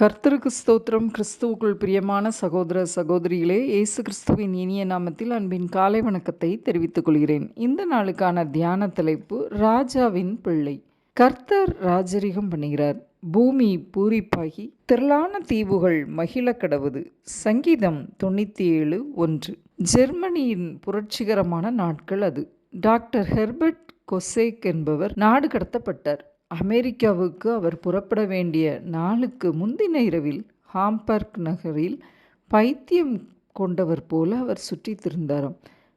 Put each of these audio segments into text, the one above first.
கர்த்தருக்கு ஸ்தோத்திரம். கிறிஸ்துவுக்குள் பிரியமான சகோதர சகோதரிகளே இயேசு கிறிஸ்துவின் இனிய நாமத்தில் அன்பின் காலை வணக்கத்தை தெரிவித்துக் கொள்கிறேன். இந்த நாளுக்கான தியான தலைப்பு ராஜாவின் பிள்ளை. கர்த்தர் ராஜரிகம் பண்ணுகிறார். பூமி பூரிப்பாகி திரளான தீவுகள் மகிழ கடவுது. சங்கீதம் தொண்ணூற்றி ஏழு ஒன்று. ஜெர்மனியின் புரட்சிகரமான நாட்கள் அது. டாக்டர் ஹெர்பர்ட் கொசேக் என்பவர் நாடு கடத்தப்பட்டார். அமெரிக்காவுக்கு அவர் புறப்பட வேண்டிய நாளுக்கு முந்தின இரவில் ஹாம்பர்க் நகரில் பைத்தியம் கொண்டவர் போல அவர் சுற்றித் திருந்தாராம்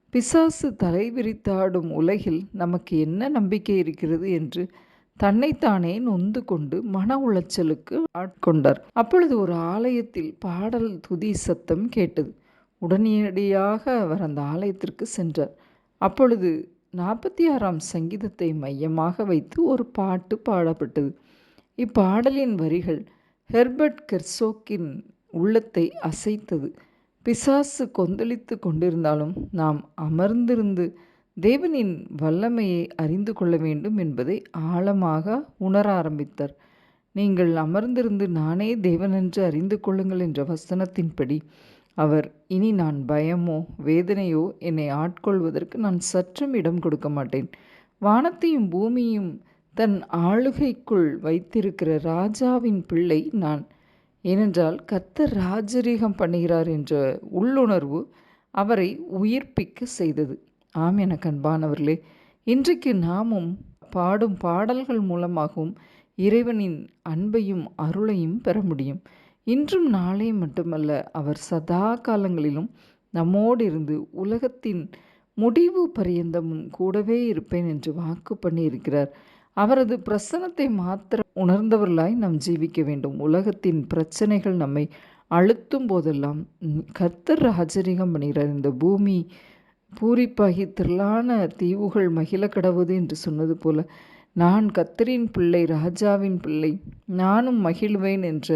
பிசாசு தலைவிரித்தாடும் உலகில் நமக்கு என்ன நம்பிக்கை இருக்கிறது என்று தன்னைத்தானே நொந்து கொண்டு மன உளைச்சலுக்கு ஆட்கொண்டார். அப்பொழுது ஒரு ஆலயத்தில் பாடல் துதி சத்தம் கேட்டது. உடனடியாக அவர் அந்த ஆலயத்திற்கு சென்றார். அப்பொழுது நாற்பத்தி ஆறாம் சங்கீதத்தை மையமாக வைத்து ஒரு பாட்டு பாடப்பட்டது. இப்பாடலின் வரிகள் ஹெர்பர்ட் கெர்சோக்கின் உள்ளத்தை அசைத்தது. பிசாசு கொந்தளித்து கொண்டிருந்தாலும் நாம் அமர்ந்திருந்து தேவனின் வல்லமையை அறிந்து கொள்ள வேண்டும் என்பதை ஆழமாக உணர ஆரம்பித்தார். நீங்கள் அமர்ந்திருந்து நானே தேவனென்று அறிந்து கொள்ளுங்கள் என்ற வசனத்தின்படி அவர் இனி நான் பயமோ வேதனையோ என்னை ஆட்கொள்வதற்கு நான் சற்றும் இடம் கொடுக்க மாட்டேன். வானத்தையும் பூமியும் தன் ஆளுகைக்குள் வைத்திருக்கிற ராஜாவின் பிள்ளை நான். ஏனென்றால் கர்த்தர் ராஜரீகம் பண்ணுகிறார் என்ற உள்ளுணர்வு அவரை உயிர்ப்பிக்க செய்தது. ஆம் எனக்கு அன்பானவர்களே இன்றைக்கு நாமும் பாடும் பாடல்கள் மூலமாகவும் இறைவனின் அன்பையும் அருளையும் பெற முடியும். இன்றும் நாளே மட்டுமல்ல அவர் சதா காலங்களிலும் நம்மோடு இருந்து உலகத்தின் முடிவு பரியந்தமும் கூடவே இருப்பேன் என்று வாக்கு பண்ணியிருக்கிறார். அவரது பிரசனத்தை மாத்திர உணர்ந்தவர்களாய் நாம் ஜீவிக்க வேண்டும். உலகத்தின் பிரச்சனைகள் நம்மை அழுத்தும் போதெல்லாம் கர்த்தர் ராஜரிகம் பண்ணுகிறார் இந்த பூமி பூரிப்பாகி திரளான தீவுகள் மகிழ கடவுது என்று சொன்னது போல நான் கத்தரின் பிள்ளை ராஜாவின் பிள்ளை நானும் மகிழ்வேன் என்ற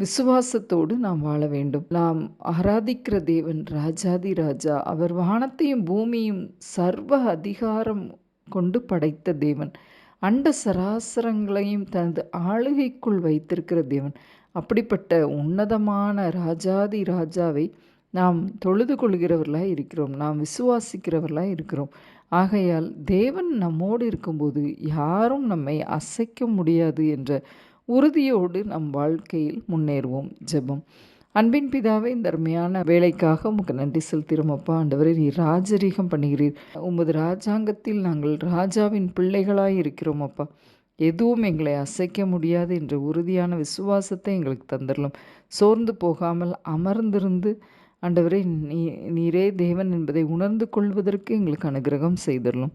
விசுவாசத்தோடு நாம் வாழ வேண்டும். நாம் ஆராதிக்கிற தேவன் ராஜாதி ராஜா. அவர் வானத்தையும் பூமியும் சர்வ அதிகாரம் கொண்டு படைத்த தேவன். அண்ட சராசரங்களையும் தனது ஆளுகைக்குள் வைத்திருக்கிற தேவன். அப்படிப்பட்ட உன்னதமான ராஜாதி ராஜாவை நாம் தொழுது கொள்கிறவர்களாக இருக்கிறோம். நாம் விசுவாசிக்கிறவர்களாக இருக்கிறோம். ஆகையால் தேவன் நம்மோடு இருக்கும்போது யாரும் நம்மை அசைக்க முடியாது என்ற உறுதியோடு நம் வாழ்க்கையில் முன்னேறுவோம். ஜெபம். அன்பின் பிதாவே இந்த அருமையான வேலைக்காக உமக்கு நன்றி செலுத்திடும் ஆண்டவரே நீ ராஜரீகம் பண்ணுகிறீர். உமது ராஜாங்கத்தில் நாங்கள் ராஜாவின் பிள்ளைகளாய் இருக்கிறோம் அப்பா எதுவும் எங்களை அசைக்க முடியாது என்ற உறுதியான விசுவாசத்தை எங்களுக்கு தந்துடலாம் சோர்ந்து போகாமல் அமர்ந்திருந்து ஆண்டவரே நீ நீரே தேவன் என்பதை உணர்ந்து கொள்வதற்கு எங்களுக்கு அனுகிரகம் செய்திடலாம்